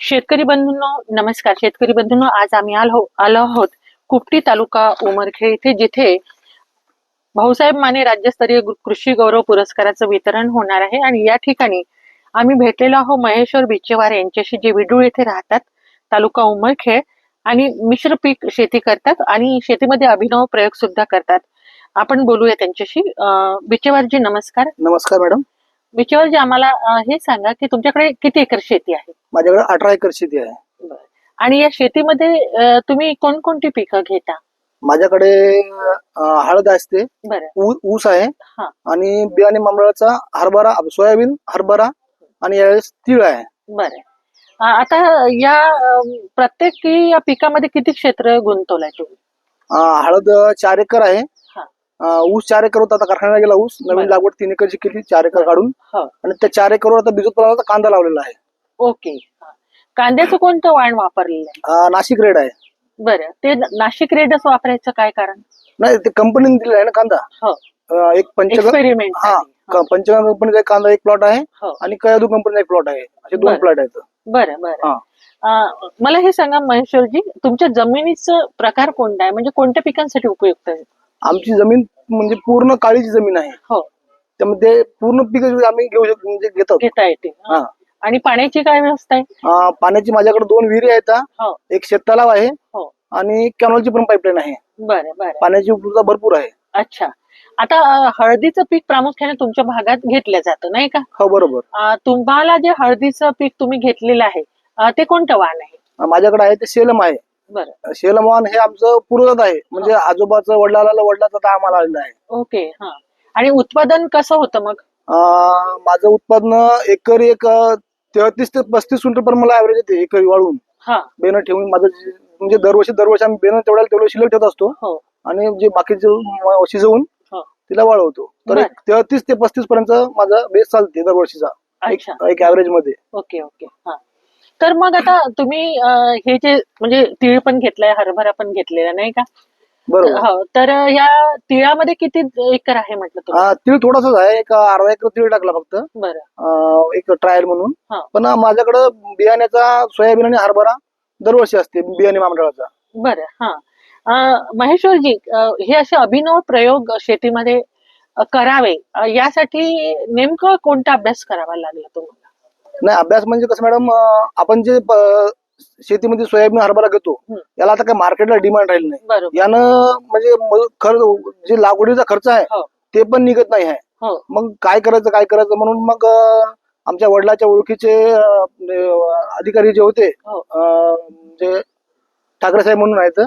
शेतकरी बंधूंनो नमस्कार. शेतकरी बंधूंनो आज आम्ही आलो आलो आहोत कुपटी तालुका उमरखेड इथे जिथे भाऊसाहेब माने राज्यस्तरीय कृषी गौरव पुरस्काराचं वितरण होणार आहे. आणि या ठिकाणी आम्ही भेटलेलो आहोत महेश्वर बिचेवार यांच्याशी जे विडूळ येथे राहतात तालुका उमरखेड आणि मिश्र पीक शेती करतात आणि शेतीमध्ये अभिनव प्रयोग सुद्धा करतात. आपण बोलूया त्यांच्याशी. अं, बिचेवारजी नमस्कार. नमस्कार मॅडम. बिचेवारजी आम्हाला अं, हे सांगा की तुमच्याकडे किती एकर शेती आहे? माझ्याकडे अठरा एकर शेती आहे. आणि या शेतीमध्ये अ, तुम्ही कोणकोणती पिकं घेता? माझ्याकडे अं, हळद असते बरं. ऊ- ऊस आहे हा. आणि बियाणे मांबळाचा हरभरा सोयाबीन हरभरा आणि यावेळेस तीळ आहे. बरं. अ, आता या अ, प्रत्येक या पिकामध्ये किती क्षेत्र गुंतवलाय तुम्ही? अं, हळद चार एकर आहे. ऊस चार एकर होता आता कारखान्याला गेला ऊस. नवीन. लागवड तीन एकरची केली चार एकर काढून. हो. आणि त्या चार एकरवर आता बिजू प्रमाणाचा कांदा लावलेला आहे. ओके. हा. कांद्याचं कोणतं वाण वापरलेलं आहे? नाशिक रेड आहे. बरं. ते नाशिक रेडच वापरायचं काय कारण? नाही ते कंपनीने दिलेला आहे ना कांदा. हो. एक पंचगंगा हा क- पंचगंगा कंपनीचा एक कांदा एक प्लॉट आहे हो. आणि कयादू कंपनीचा एक प्लॉट आहे. असे दोन. प्लॉट आहेत. बरं बरं. हा. मला हे सांगा महेश्वरजी तुमच्या जमिनीचं प्रकार कोणता आहे? म्हणजे कोणत्या पिकांसाठी उपयुक्त आहे? आमची जमीन म्हणजे पूर्ण काळीची जमीन आहे. हो. त्यामध्ये पूर्ण पीक आम्ही घेऊ शकतो म्हणजे घेतो. घेता येते. हा. आणि पाण्याची काय व्यवस्था आहे? अं, पाण्याची माझ्याकडे दोन विहिरी आहेत हो. एक शेततलाव आहे हो. आणि कॅनॉलची पण पाईपलाईन आहे. बरं बरं. पाण्याची उपलब्धता भरपूर आहे. अच्छा. आता अ, हळदीचं पीक प्रामुख्याने तुमच्या भागात घेतलं जातं नाही का? हो बरोबर. अ, तुम्हाला जे हळदीचं पीक तुम्ही घेतलेलं आहे अ, ते कोणतं वाण आहे? अं, माझ्याकडे आहे ते सेलम आहे. वाहन हे आमचं पूर्वजात आहे. म्हणजे आजोबाचं वडिलाला वडिलाचं आता आम्हाला आलेलं आहे. ओके हा. आणि उत्पादन कसं होतं मग? माझं उत्पादन एकरी एक तेहतीस ते पस्तीस क्विंटल पण मला ऍव्हरेज येते एकरी वाळून हा. बेनं ठेवून माझं म्हणजे दरवर्षी दरवर्षी आम्ही बेनं तेवढ्या तेवढं शिल्लक ठेवत असतो. हो. आणि जे बाकीचे शिजवून हो. तिला वाळवतो तर तेहतीस ते पस्तीस पर्यंत माझा बेस चालते दरवर्षीचा. एक- एक ऍव्हरेजमध्ये. Okay okay. हा. तर मग आता तुम्ही अ, हे जे म्हणजे तीळ पण घेतलाय हरभरा पण घेतलेला नाही का? बरोबर. हो तर या तिळामध्ये किती एकर आहे म्हटलं तुम्ही? हा, तीळ थोडासाच आहे. एक अर्धा एकर तीळ टाकला फक्त. बरं. अं, एक ट्रायल म्हणून. हा. पण माझ्याकडं बियाण्याचा सोयाबीन आणि हरभरा दरवर्षी असते बियाणे मंडळाचा बरं हा. अं, महेश्वरजी अं, हे असे अभिनव प्रयोग शेतीमध्ये अं, करावे अं, यासाठी नेमकं कोणता अभ्यास करावा लागला तुम्हाला? नाही अभ्यास म्हणजे कसं मॅडम आपण जे शेतीमध्ये सोयाबीन हरभरा घेतो. याला आता काय मार्केटला डिमांड राहील नाही. यानं म्हणजे खर्च जे लागवडीचा खर्च आहे हो. ते पण निघत नाही आहे. हो. मग काय करायचं काय करायचं? म्हणून मग आमच्या वडिलाच्या ओळखीचे अं, अधिकारी जे होते हो. जे ठाकरे साहेब म्हणून आहेत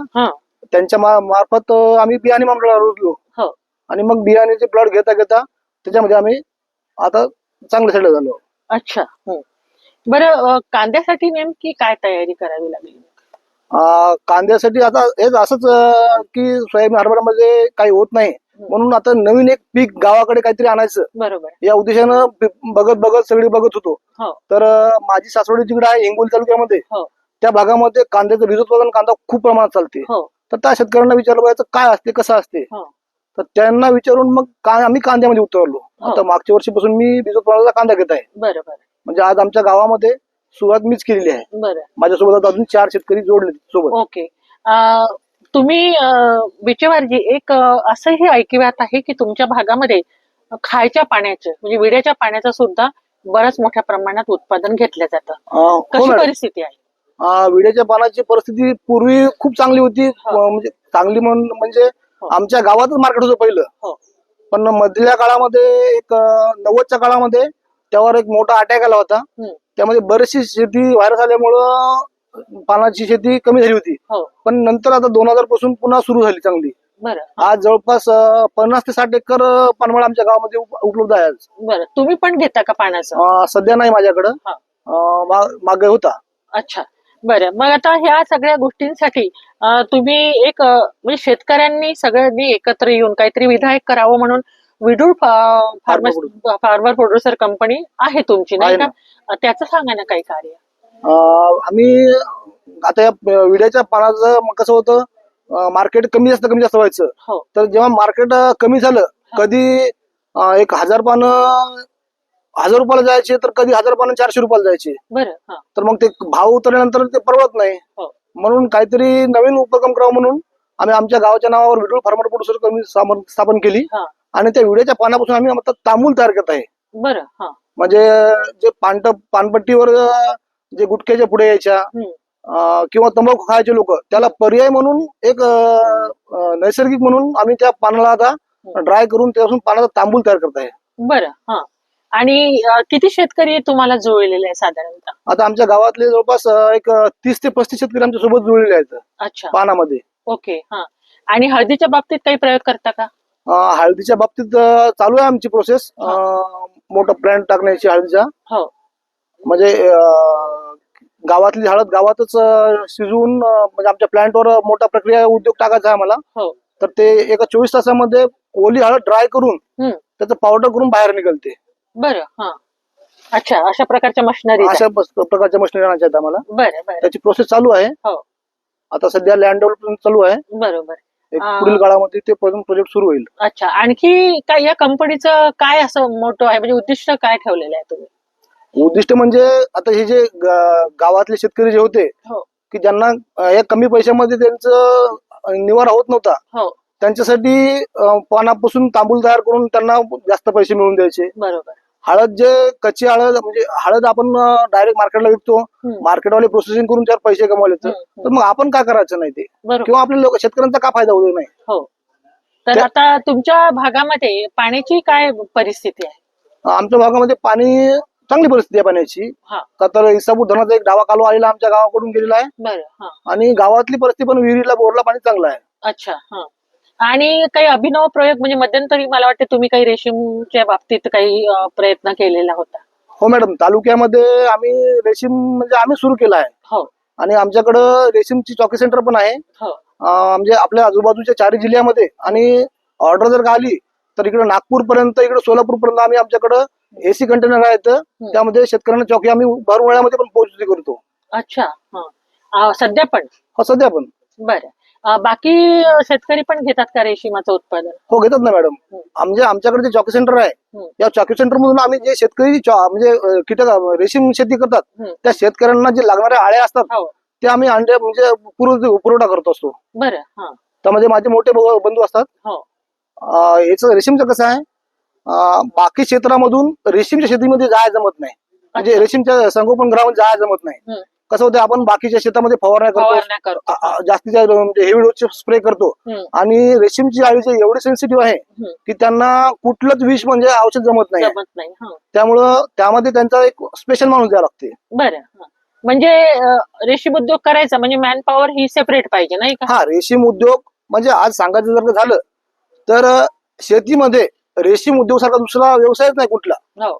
त्यांच्या मार्फत आम्ही बियाणे मंडळाला रुजलो. आणि मग बियाण्याचे प्लॉट घेता घेता त्याच्यामध्ये आम्ही आता चांगले सेटल झालो. अच्छा हं. बरं अं, कांद्यासाठी नेमकी काय तयारी करावी लागली? कांद्यासाठी आता हेच असंच अं, की सोयाबीन हरभऱ्यामध्ये काही होत नाही. म्हणून आता नवीन एक पीक गावाकडे काहीतरी आणायचं. बरोबर. या उद्देशानं बघत बघत सगळी बघत होतो. हो. तर अं, माझी सासवडी जिकडे आहे हिंगोली तालुक्यामध्ये हो. त्या भागामध्ये कांद्याचं बीज उत्पादन कांदा खूप प्रमाणात चालते. हो. तर त्या शेतकऱ्यांना विचारलं पाहिजे काय असते कसं असते? हो. तर त्यांना विचारून मग का आम्ही कांद्यामध्ये उतरलो. हो. आता मागच्या वर्षीपासून मी बीज उत्पादनाचा कांदा घेत आहे. बरं बरं म्हणजे आज आमच्या गावामध्ये सुरुवात मीच केलेली आहे. बरं. माझ्यासोबत आता अजून चार शेतकरी जोडले सोबत. ओके. अं, तुम्ही अं, एक अं, असंही ऐकिवात आहे की तुमच्या भागामध्ये खायच्या पाण्याचं म्हणजे विड्याच्या पाण्याचं सुद्धा बऱ्याच मोठ्या प्रमाणात उत्पादन घेतलं जातं. अं, हो कशी मॅडम. परिस्थिती आहे? अं, विड्याच्या पानाची परिस्थिती पूर्वी खूप चांगली होती. हो. अं, म्हणजे चांगली म्हणून म्हणजे. आमच्या गावातच मार्केट होतं पहिलं. हो. पण मधल्या काळामध्ये एक नव्वदच्या काळामध्ये त्यावर एक मोठा अटॅक आला होता. हं. त्यामध्ये बरीचशी शेती व्हायरस आल्यामुळं पानाची शेती कमी झाली होती. हो. पण नंतर आता दोन हजारपासून पुन्हा सुरू झाली चांगली. आज जवळपास पन्नास ते साठ एकर अं, पानमळ आमच्या गावामध्ये उप- उपलब्ध आहे आज. बरं. तुम्ही पण घेता का पाण्याचं? सध्या नाही माझ्याकडं. हा. मागे होता. अच्छा. बरं. मग आता ह्या सगळ्या गोष्टींसाठी तुम्ही एक म्हणजे शेतकऱ्यांनी सगळ्यांनी एकत्र येऊन काहीतरी विधायक करावं म्हणून Vidul farms farmer producer company आहे तुमची नाही का? त्याचं सांगा ना काही कार्य. आम्ही आता या विड्याच्या पानाचं मग कसं होतं मार्केट कमी जास्त कमी जास्त व्हायचं. हो. तर जेव्हा मार्केट कमी झालं कधी एक हजार पानं हजार रुपयाला जायचे तर कधी हजार रुपयाला चारशे रुपयाला जायचे. बरं तर मग ते भाव उतरल्यानंतर ते परवडत नाही. हो. म्हणून काहीतरी नवीन उपक्रम करावं म्हणून आम्ही आमच्या गावाच्या नावावर व्हिडिओ फार्मर प्रोड्युसर कमी सामन- स्थापन केली. आणि त्या व्हिडिओच्या पानापासून आम्ही आता तांबूल तयार करत आहे. बरं म्हणजे जे पानट पानपट्टीवर जे गुटख्याच्या पुढे यायच्या किंवा तंबाखू खायचे लोक त्याला पर्याय म्हणून एक नैसर्गिक म्हणून आम्ही त्या पानाला आता ड्राय करून त्यापासून पानाचा तांबूल तयार करत आहे. बरं हा. आणि किती शेतकरी तुम्हाला जुळलेले आहे साधारणतः? आता आमच्या गावातले जवळपास एक तीस ते पस्तीस शेतकरी आमच्यासोबत जुळलेले आहेत. अच्छा. पानामध्ये. ओके हा. आणि हळदीच्या बाबतीत काही प्रयोग करता का? हळदीच्या बाबतीत चालू आहे आमची प्रोसेस मोठं प्लॅन टाकण्याची हळदीचा. हो. म्हणजे गावातली हळद गावातच शिजवून म्हणजे आमच्या प्लॅन्टवर मोठा प्रक्रिया उद्योग टाकायचा आहे आम्हाला. हो. तर ते एका चोवीस तासामध्ये ओली हळद ड्राय करून. त्याचं पावडर करून बाहेर निघलते. बरं हा. अच्छा अशा प्रकारच्या मशिनरी अशा प्रकारच्या मशिनरी आणायच्या आहेत आम्हाला. बरं बरं. त्याची प्रोसेस चालू आहे. हो. आता सध्या लँड डेव्हलपमेंट चालू आहे. बरोबर. एक. पुढील काळामध्ये ते प्रोजेक्ट सुरू होईल. अच्छा आणखी काय या कंपनीचं काय असं मोठं आहे? म्हणजे उद्दिष्ट काय ठेवलेलं आहे तुम्ही? उद्दिष्ट म्हणजे आता हे जे गा- गावातले शेतकरी जे होते हो. की ज्यांना अं, या कमी पैशामध्ये त्यांचं अं, निवारा होत नव्हता. हो. त्यांच्यासाठी अं, पानापासून तांबूल तयार करून त्यांना जास्त पैसे मिळवून द्यायचे. बरोबर. हळद जे कच्ची हळद म्हणजे हळद आपण डायरेक्ट मार्केटला विकतो. मार्केटवाले प्रोसेसिंग करून त्यावर पैसे कमवले तर. मग आपण का करायचं नाही ते? किंवा आपल्या लोक शेतकऱ्यांचा का फायदा होऊ नाही? हो. तर आता तुमच्या भागामध्ये पाण्याची काय परिस्थिती आहे? आमच्या भागामध्ये पाणी चांगली परिस्थिती आहे पाण्याची. हा. का तर इसापूर धरणाचा एक डावा कालवा आलेला आमच्या गावाकडून गेलेला आहे. आणि गावातली परिस्थिती पण विहिरीला बोरला पाणी चांगलं आहे. अच्छा आणि काही अभिनव प्रयोग म्हणजे मध्यंतरी मला वाटतं तुम्ही काही रेशीमच्या बाबतीत काही अं, प्रयत्न केलेला होता. हो मॅडम तालुक्यामध्ये आम्ही रेशीम म्हणजे आम्ही सुरू केला आहे. हो. आणि आमच्याकडं रेशीमची चॉकी सेंटर पण आहे. हो. अं, म्हणजे आपल्या आजूबाजूच्या चारही जिल्ह्यामध्ये. आणि ऑर्डर जर का आली तर इकडे नागपूर पर्यंत इकडे सोलापूर पर्यंत आम्ही आमच्याकडं एसी कंटेनर आहेत. त्यामध्ये शेतकऱ्यांना चौकी आम्ही भर पण पोहोचती करतो. अच्छा. हा. अं, सध्या पण? हो सध्या पण. बरं. बाकी शेतकरी पण घेतात का रेशीमाचं उत्पादन हो घेतात ना मॅडम हम्म. आमचे आमच्याकडे जे चॉकी सेंटर आहे. या चॉकी सेंटर मधून आम्ही जे शेतकरी चॉ- म्हणजे कीटक रेशीम शेती करतात. त्या शेतकऱ्यांना जे लागणाऱ्या आळ्या असतात हो ते आम्ही अंडे म्हणजे पुरव- पुरवठा करत असतो बरं त्यामध्ये माझे मोठे बंधू असतात हो याचं रेशीमचं कसं आहे बाकी क्षेत्रामधून रेशीमच्या शेतीमध्ये जायला जमत नाही म्हणजे. रेशीमच्या संगोपन ग्रामात जायला जमत नाही. कसं होतं आपण बाकीच्या शेतामध्ये फवारण्या करतो. आ- आ- जास्तीच्या म्हणजे हेवी डोसचे स्प्रे करतो. हम्म, आणि रेशीमची अळीचे एवढे सेन्सिटिव्ह आहे. की त्यांना कुठलंच विष म्हणजे औषध जमत नाही. जमत नाही हा. त्यामुळं त्यामध्ये त्यांचा एक स्पेशल माणूस द्यावा लागते. बरं हा. म्हणजे अं, रेशीम उद्योग करायचा म्हणजे मॅन पॉवर ही सेपरेट पाहिजे नाही का? हा रेशीम उद्योग म्हणजे आज सांगायचं जर का झालं तर अं, शेतीमध्ये रेशीम उद्योग सारखा दुसरा व्यवसायच नाही कुठला. हो.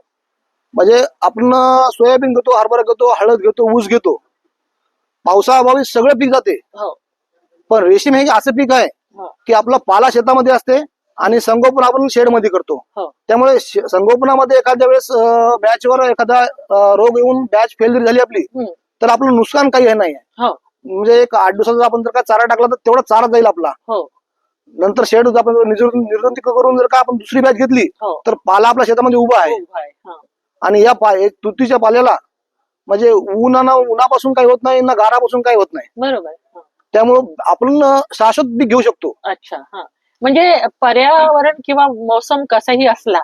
म्हणजे आपण सोयाबीन घेतो हरभरा घेतो हळद घेतो ऊस घेतो. पावसाअभावी सगळं पीक जाते. हो. पण रेशीम हे असं पीक आहे हो. की आपला पाला शेतामध्ये असते आणि संगोपन आपण शेडमध्ये करतो. हो. त्यामुळे संगोपनामध्ये एखाद्या वेळेस बॅचवर एखादा रोग येऊन बॅच फेल जरी झाली आपली तर आपलं नुकसान काही हे नाही म्हणजे एक आठ दिवसाचा आपण जर का चारा टाकला तर तेवढा चारा जाईल आपला. नंतर शेड आपण निर्जंतुक करून जर का आपण दुसरी बॅच घेतली तर पाला आपल्या शेतामध्ये उभा आहे. आणि या पा एक तुतीच्या पाल्याला म्हणजे उन्हाना उन्हापासून काही होत नाही ना गारापासून काही होत नाही. बरोबर. त्यामुळं आपण शाश्वत पीक घेऊ शकतो. अच्छा हा. म्हणजे पर्यावरण किंवा मोसम कसाही असला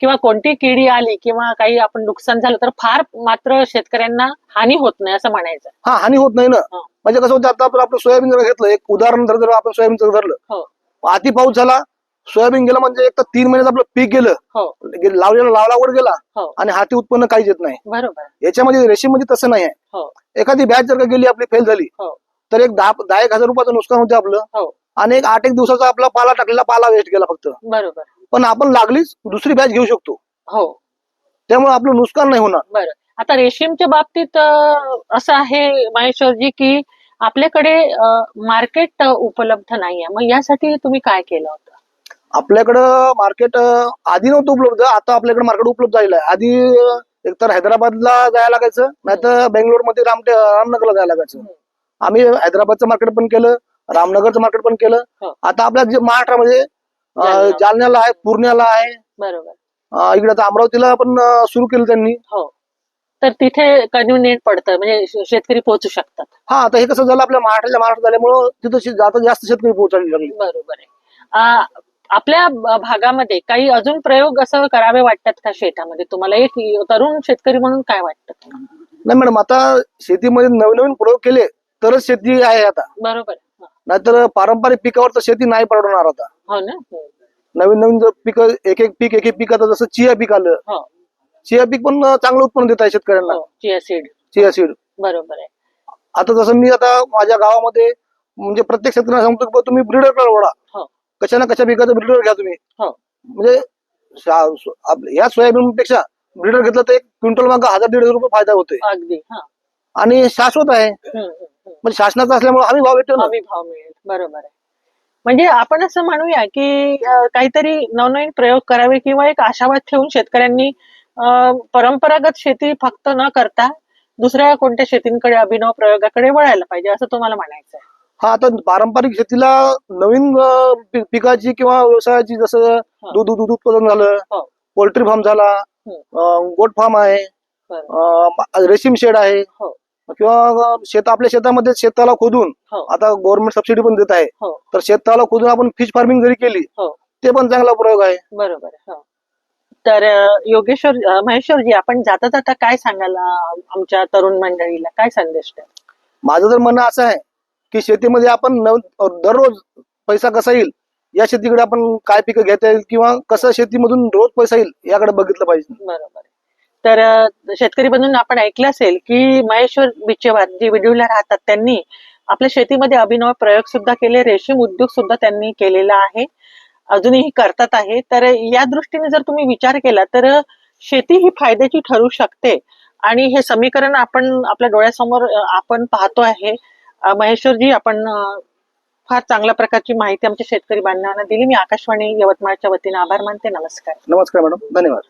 किंवा कोणती किडी आली किंवा काही आपण नुकसान झालं तर फार मात्र शेतकऱ्यांना हानी होत नाही असं म्हणायचं. हा हानी होत नाही ना. म्हणजे कसं होतं आता आपण आपलं सोयाबीन जर घेतलं एक उदाहरण जर जर आपण सोयाबीनचं धरलं. हो. अति पाऊस झाला सोयाबीन गेलं म्हणजे एक तर तीन महिन्यात आपलं पीक गेलं. हो. गे- लावलेला लावलावर गेला हो. आणि हाती उत्पन्न काहीच येत नाही. बरोबर. याच्यामध्ये रेशीममध्ये तसं नाही आहे. हो. एखादी बॅच जर का गेली आपली फेल झाली हो. तर एक दहा दहा एक हजार रुपयाचं नुकसान होते आपलं. हो. आणि एक आठ एक दिवसाचा आपला पाला टाकलेला पाला वेस्ट गेला फक्त. बरोबर. पण आपण लागलीच दुसरी बॅच घेऊ शकतो. हो. त्यामुळे आपलं नुकसान नाही होणार. आता रेशीमच्या बाबतीत अं, असं आहे महेश्वरजी की आपल्याकडे मार्केट उपलब्ध नाहीये. मग यासाठी तुम्ही काय केलं होतं? आपल्याकडं मार्केट आधी नव्हतं उपलब्ध आता आपल्याकडे मार्केट उपलब्ध झालेलं आहे. आधी एकतर हैदराबादला जायला लागायचं नाहीतर बेंगलोरमध्ये राम रामनगरला जायला लागायचं. आम्ही हैदराबादचं मार्केट पण केलं रामनगरचं मार्केट पण केलं. आता आपल्या जे महाराष्ट्रामध्ये. जालन्याला. आहे पूर्ण्याला आहे. बरोबर. इकडे आता अमरावतीला आपण सुरू केलं त्यांनी. हो. तर तिथे कन्व्हिनियंट पडतं म्हणजे शेतकरी पोहोचू शकतात. हा आता हे कसं झालं आपल्या महाराष्ट्राच्या महाराष्ट्र झाल्यामुळं तिथं आता जास्त शेतकरी पोहोचायला लागले. बरोबर आहे. आपल्या भागामध्ये काही अजून प्रयोग असं करावे वाटतात का शेतामध्ये? तुम्हाला एक तरुण शेतकरी म्हणून काय वाटतं? नाही मॅडम आता शेतीमध्ये नवीन नवीन प्रयोग केले तरच शेती आहे आता. बरोबर. नाहीतर पारंपरिक पिकावर तर शेती नाही परवडणार आता. हो ना? हम्म. नवीन नवीन जर पीक एक एक पीक एक एक पीक आता जसं चिया पीक आलं. हो. चिया पीक पण चांगलं उत्पन्न देत आहे शेतकऱ्यांना. हो चिया सीड. Chia seed. बरोबर आहे. आता जसं मी आता माझ्या गावामध्ये म्हणजे प्रत्येक शेतकऱ्यांना सांगतो की बुवा तुम्ही ब्रिडर हो. कशा ना कशा पिकाचं ब्रिडर घ्या तुम्ही? हो. म्हणजे या सोयाबीन पेक्षा ब्रिडर घेतलं तर एक क्विंटल मागं हजार दीड रुपये फायदा होतोय. अगदी हा. आणि शाश्वत आहे. म्हणजे शासनाचा असल्यामुळे आम्ही भाव भेटतो ना. हमी भाव मिळेल बरोबर आहे. म्हणजे आपण असं म्हणूया की अं, काहीतरी नवनवीन प्रयोग करावे किंवा एक आशावाद ठेवून शेतकऱ्यांनी अं, परंपरागत शेती फक्त न करता दुसऱ्या कोणत्या शेतींकडे अभिनव प्रयोगाकडे वळायला पाहिजे असं तुम्हाला म्हणायचं आहे हा आता पारंपरिक शेतीला नवीन पी- पिकाची किंवा व्यवसायाची जसं दूध दूध उत्पादन झालं हो. पोल्ट्री फार्म झाला. अं, गोट फार्म आहे बरोबर अं, मा- रेशीम शेड आहे हो. किंवा शेत आपल्या शेतामध्ये शेताला खोदून हो. आता गव्हर्नमेंट सबसिडी पण देत आहे. हो. तर शेताला खोदून आपण फिश फार्मिंग जरी केली हो. ते पण चांगला प्रयोग आहे. बरोबर हो. तर अं, योगेश्वर अं, महेश्वरजी आपण जाता जाता काय सांगाल अं, आमच्या तरुण मंडळीला? काय संदेश द्याल? माझं तर म्हणणं असं आहे की शेतीमध्ये आपण दररोज पैसा कसा येईल? या शेतीकडे आपण काय पिकं घेता येईल किंवा कसं शेतीमधून रोज पैसा येईल याकडे बघितलं पाहिजे. बरोबर. तर शेतकरी बंधून आपण ऐकलं असेल की महेश्वर बिचेवार जे विडूला राहतात त्यांनी आपल्या शेतीमध्ये अभिनव प्रयोग सुद्धा केले रेशीम उद्योग सुद्धा त्यांनी केलेला आहे अजूनही करतात आहे. तर या दृष्टीने जर तुम्ही विचार केला तर शेती ही फायद्याची ठरू शकते. आणि हे समीकरण आपण आपल्या डोळ्यासमोर आपण पाहतो आहे. महेश्वरजी आपण फार चांगल्या प्रकारची माहिती आमच्या शेतकरी बांधवांना दिली. मी आकाशवाणी यवतमाळच्या वतीने आभार मानते. नमस्कार. नमस्कार मॅडम. धन्यवाद.